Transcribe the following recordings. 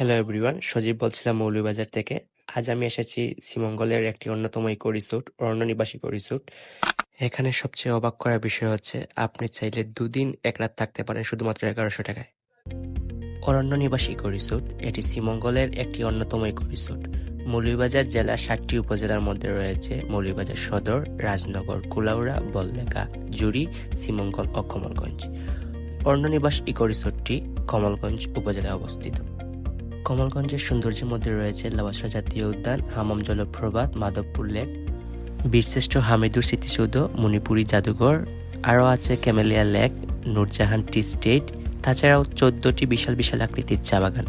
Hello everyone সজীব বলছিলাম মৌলভীবাজার থেকে। আজ আমি এসেছি শ্রীমঙ্গলের একটি অন্যতম ইকো রিসোর্ট অরণ্য নিবাসী ইকো রিসোর্ট। এখানে সবচেয়ে অবাক করার বিষয় হচ্ছে, আপনি চাইলে দুদিন এক রাত থাকতে পারেন শুধুমাত্র এগারোশো টাকায়। অরণ্য নিবাসী ইকো রিসোর্ট, এটি শ্রীমঙ্গলের একটি অন্যতম ইকো রিসোর্ট। জেলার সাতটি উপজেলার মধ্যে রয়েছে মৌলভীবাজার সদর, রাজনগর, কুলাউড়া বললেখা জুড়ি, শ্রীমঙ্গল ও কমলগঞ্জ। অরণ্যনিবাস ইকো রিসোর্টটি কমলগঞ্জ উপজেলায় অবস্থিত। কমলগঞ্জের সৌন্দর্যের মধ্যে রয়েছে লাওয়াসরা জাতীয় উদ্যান, হামাম জলপ্রপাত, মাধবপুর লেক, বীরশ্রেষ্ঠ হামিদুর স্মৃতিসৌধ, মণিপুরি জাদুঘর, আরও আছে camellia lake, Noorjahan tea estate, তাছাড়াও চোদ্দটি বিশাল বিশাল আকৃতির চা বাগান।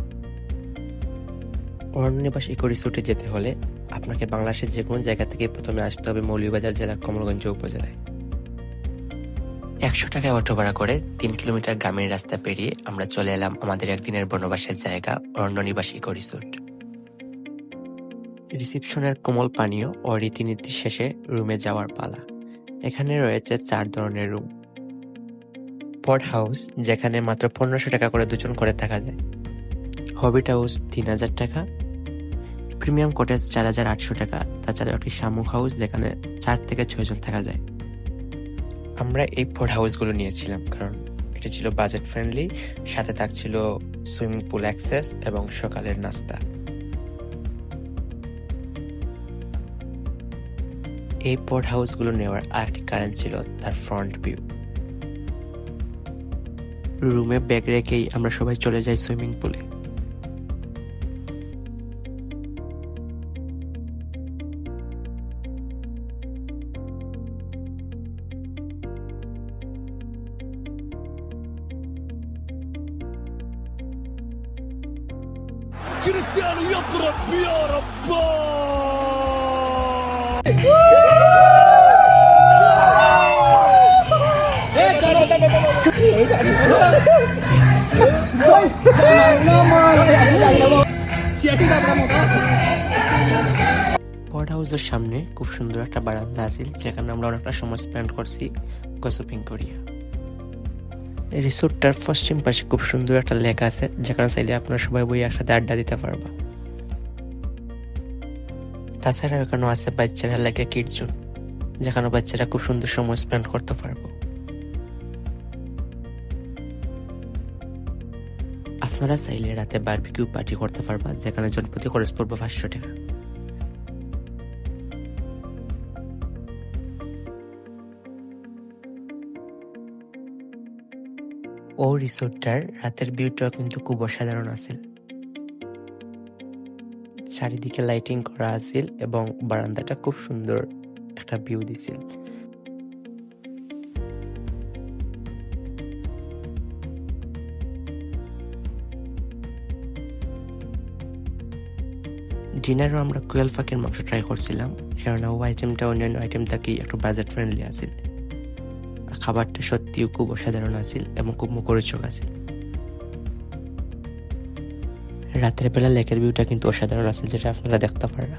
অরণ্যনিবাস ইকো যেতে হলে আপনাকে বাংলাদেশের যে কোনো জায়গা থেকে প্রথমে আসতে হবে মৌলভীবাজার জেলার কমলগঞ্জ উপজেলায়। একশো টাকায় অটো ভাড়া করে তিন কিলোমিটার গ্রামের রাস্তা পেরিয়ে আমরা চলে এলাম আমাদের একদিনের বনবাসের জায়গা, অরণ্যনিবাসী ইকো রিসোর্ট রিসিপশনের কোমল পানীয় ও রীতিনীতি শেষে রুমে যাওয়ার পালা। এখানে রয়েছে চার ধরনের রুম। পড হাউস, যেখানে মাত্র পনেরোশো টাকা করে দুজন করে থাকা যায়। হবিট হাউস, তিন হাজার টাকা। প্রিমিয়াম কটেজ, চার হাজার আটশো টাকা। তাছাড়া একটি শামুক হাউস, যেখানে চার থেকে ছয়জন থাকা যায়। আমরা এই পড হাউসগুলো নিয়েছিলাম, কারণ এটা ছিল বাজেট ফ্রেন্ডলি সাথে থাকছিল সুইমিং পুল অ্যাক্সেস এবং সকালের নাস্তা। এই পড হাউসগুলো নেওয়ার আরেকটি কারণ ছিল তার ফ্রন্ট ভিউ রুমে ব্যাগ রেখেই আমরা সবাই চলে যাই সুইমিং পুলে। كريستيانو يضرب يا bir পড হাউসের সামনে খুব সুন্দর একটা বারান্দা আছে, যেখানে আমরা অনেকটা সময় স্পেন্ড করছি গসপিং করিয়া। রিসোর্টটার পশ্চিম পাশে খুব সুন্দর একটা লেক আছে, যেখানে চাইলে আপনারা সবাই বই একসাথে আড্ডা দিতে পারবা। তাছাড়া এখানে আছে বাচ্চারা লেকে কিডস জোন যেখানে বাচ্চারা খুব সুন্দর সময় স্পেন্ড করতে পারব। আপনারা চাইলে রাতে বারবিকিউ পার্টি করতে পারবা, যেখানে জনপ্রতি খরচ পড়বে পাঁচশো টাকা। ও রিসোর্টটার রাতের ভিউটাও কিন্তু খুব অসাধারণ আছিল। চারিদিকে লাইটিং করা আছিল এবং বারান্দাটা খুব সুন্দর একটা ভিউ দিছিল। ডিনারও আমরা কুয়েল ফাঁকের মাংস ট্রাই করছিলাম, কেননা ও আইটেমটা অন্যান্য আইটেম থাকি একটু বাজেট ফ্রেন্ডলি আছিল। খাবারটা সত্যিও খুব অসাধারণ আছিল এবং খুব মুখরোচক আছিল। রাতের বেলা লেকের ভিউটা কিন্তু অসাধারণ আছে, যেটা আপনারা দেখতে পাররা।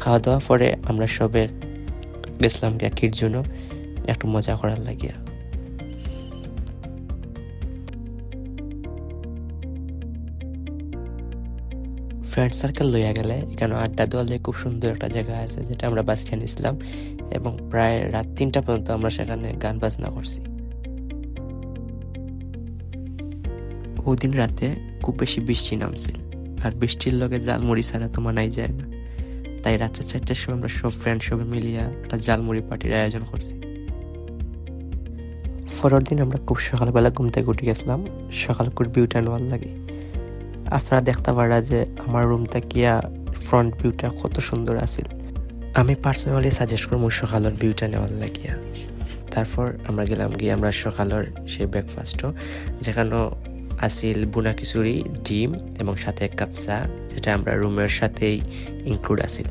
খাওয়া দাওয়া পরে আমরা সবে গেছিলাম গ্যাকির জন্য একটু মজা করার লাগিয়া। ফ্রেন্ড সার্কেল লইয়া গেলে এখানে আড্ডা দেওয়ালে খুব সুন্দর একটা জায়গা আছে যেটা আমরা বাসিয়ে নিয়েছিলাম এবং প্রায় রাত তিনটা পর্যন্ত আমরা সেখানে গান বাজনা করছি। ওদিন রাতে খুব বেশি বৃষ্টি নামছিল আর বৃষ্টির লগে জালমুড়ি ছাড়া তো মানাই যায় না। তাই রাত্রে চারটার সময় আমরা সব ফ্রেন্ড সবাই মিলিয়া একটা জালমুড়ি পার্টির আয়োজন করছি। পরের দিন আমরা খুব সকালবেলা ঘুম থেকে উঠে গেছিলাম, সকাল ভিউটা নেওয়ার লাগে। আপনারা দেখতে পারা যে আমার রুমটা কিয়া ফ্রন্ট ভিউটা কত সুন্দর আছিল। আমি পার্সোনালি সাজেস্ট করব সকালের ভিউটা নেওয়ার লাগিয়া। তারপর আমরা গেলাম গিয়ে আমরা সকালের সেই ব্রেকফাস্টও যেখানেও আসিল বুনা খিচুড়ি, ডিম এবং সাথে এক কাপ চা, যেটা আমরা রুমের সাথেই ইনক্লুড আসিল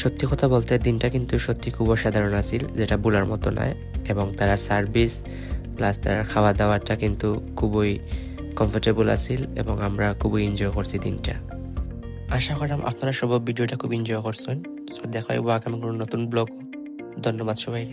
সত্যি কথা বলতে দিনটা কিন্তু সত্যি খুব অসাধারণ আছিল, যেটা বলার মতো নয় এবং তারা সার্ভিস প্লাস তারা খাওয়া দাওয়াটা কিন্তু খুবই কমফোর্টেবল আছিল এবং আমরা খুবই এনজয় করছি দিনটা। আশা করলাম আপনারা সব ভিডিওটা খুব এনজয় করছেন। সো দেখা হইব আগামী কোনো নতুন ব্লগ ধন্যবাদ সবাই